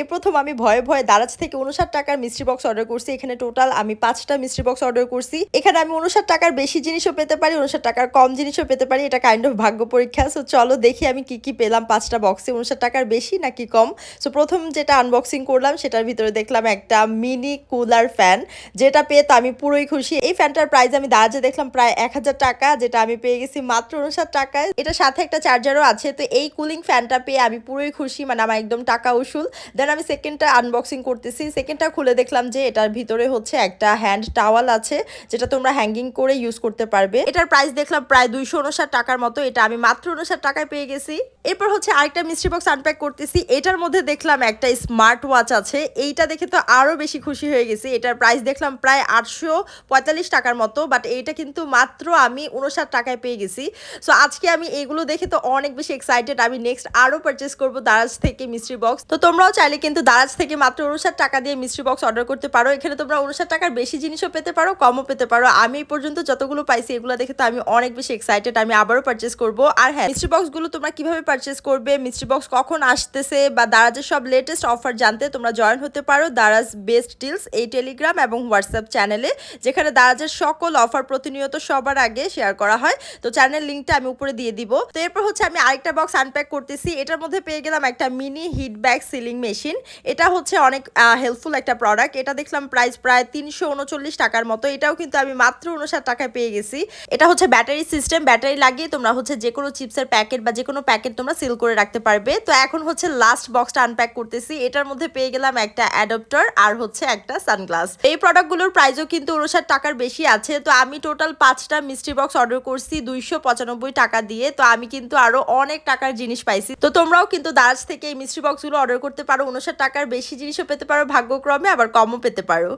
এ প্রথম আমি ভয়ে ভয়ে দারাজ থেকে উনষাট টাকার মিস্ট্রি বক্স অর্ডার করছি। এখানে টোটাল আমি পাঁচটা মিস্ট্রি বক্স অর্ডার করছি। এখানে আমি উনষাট টাকার বেশি জিনিসও পেতে পারি উনষাট টাকার কম জিনিসও পেতে পারি। এটা কাইন্ড অফ ভাগ্য পরীক্ষা। সো চলো দেখি আমি কি কি পেলাম পাঁচটা বক্সে উনষাট টাকার বেশি নাকি কম? সো প্রথম যেটা আনবক্সিং করলাম, সেটার ভিতরে দেখলাম একটা মিনি কুলার ফ্যান যেটা পেয়ে তো আমি পুরোই খুশি। এই ফ্যানটার প্রাইস আমি দারাজে দেখলাম প্রায় এক হাজার টাকা, যেটা আমি পেয়ে গেছি মাত্র উনষাট টাকায়। এটার সাথে একটা চার্জারও আছে। তো এই কুলিং ফ্যানটা পেয়ে আমি পুরোই খুশি। মানে আমার একদম টাকা উসুল। দেন আমি সেকেন্ডটা আনবক্সিং করতেছি। সেকেন্ডটা খুলে দেখলাম যে এটার ভিতরে হচ্ছে একটা হ্যান্ড টাওয়াল আছে, যেটা তোমরা হ্যাঙ্গিং করে ইউজ করতে পারবে। এটার প্রাইস দেখলাম প্রায় দুইশো উনষাট টাকার মতো। এটা আমি মাত্র উনষাট টাকায় পেয়ে গেছি। এরপর হচ্ছে আরেকটা মিস্ট্রি বক্স আনপ্যাক করতেছি। এটার মধ্যে দেখলাম একটা স্মার্ট ওয়াচ আছে। এইটা দেখে তো আরও বেশি খুশি হয়ে গেছি। এটার প্রাইস দেখলাম প্রায় আটশো পঁয়তাল্লিশ টাকার মতো বাট এইটা কিন্তু মাত্র আমি উনষাট টাকায় পেয়ে গেছি। সো আজকে আমি এগুলো দেখে তো অনেক বেশি এক্সাইটেড আমি নেক্সট আরও পারচেস করব দারাজ থেকে মিস্ট্রি বক্স তো তোমরাও চাইলে কিন্তু দারাজ থেকে মাত্র উনষাট টাকা দিয়ে মিস্ট্রি বক্স অর্ডার করতে পারো। এখানে তোমরা উনষাট টাকার বেশি জিনিসও পেতে পারো, কমও পেতে পারো। আমি এই পর্যন্ত যতগুলো পাইছি, এগুলো দেখে তো আমি অনেক বেশি এক্সাইটেড আমি আবারও পারচেস করব। আর হ্যাঁ মিস্ট্রি বক্সগুলো তোমরা কীভাবে পারচেস করবে মিস্ট্রি বক্স কখন আসতেছে বা দারাজের সব লেটেস্ট অফার জানতে তোমরা জয়েন হতে পারো দারাজ বেস্ট ডিলস এই টেলিগ্রাম এবং হোয়াটসঅ্যাপ চ্যানেলে যেখানে দারাজের সকল অফার প্রতিনিয়ত সবার আগে শেয়ার করা হয়। তো চ্যানেল লিঙ্কটা আমি উপরে দিয়ে দিব। তো এরপর হচ্ছে আমি আরেকটা বক্স আনপ্যাক করতেছি। এটার মধ্যে পেয়ে গেলাম একটা mini heat bag sealing machine এটা হচ্ছে অনেক হেল্পফুল একটা প্রোডাক্ট এটা দেখলাম প্রাইস প্রায় তিনশো উনচল্লিশ টাকার মতো। এটাও কিন্তু আমি মাত্র উনষাট টাকায় পেয়ে গেছি। এটা হচ্ছে ব্যাটারি সিস্টেম ব্যাটারি লাগিয়ে তোমরা হচ্ছে যে কোনো চিপসের প্যাকেট বা যে কোনো প্যাকেট তোমরা সিল করে রাখতে পারবে। তো এখন হচ্ছে লাস্ট বক্সটা আনপ্যাক করতেছি। এটার মধ্যে পেয়ে গেলাম একটা অ্যাডপ্টার আর হচ্ছে একটা সানগ্লাস এই প্রোডাক্টগুলোর প্রাইসও কিন্তু উনষাট টাকার বেশি আছে। তো আমি টোটাল পাঁচটা মিস্ট্রি বক্স অর্ডার করছি দুইশো পঁচানব্বই টাকা দিয়ে। তো আমি কিন্তু আরও অনেক টাকার জিনিস পাইছি। তো তোমরাও কিন্তু দারাজ থেকে এই মিস্ট্রি বক্সগুলো অর্ডার করতে পারো। উনষাট টাকার বেশি জিনিসও পেতে পারো। ভাগ্যক্রমে আবার কমও পেতে পারো।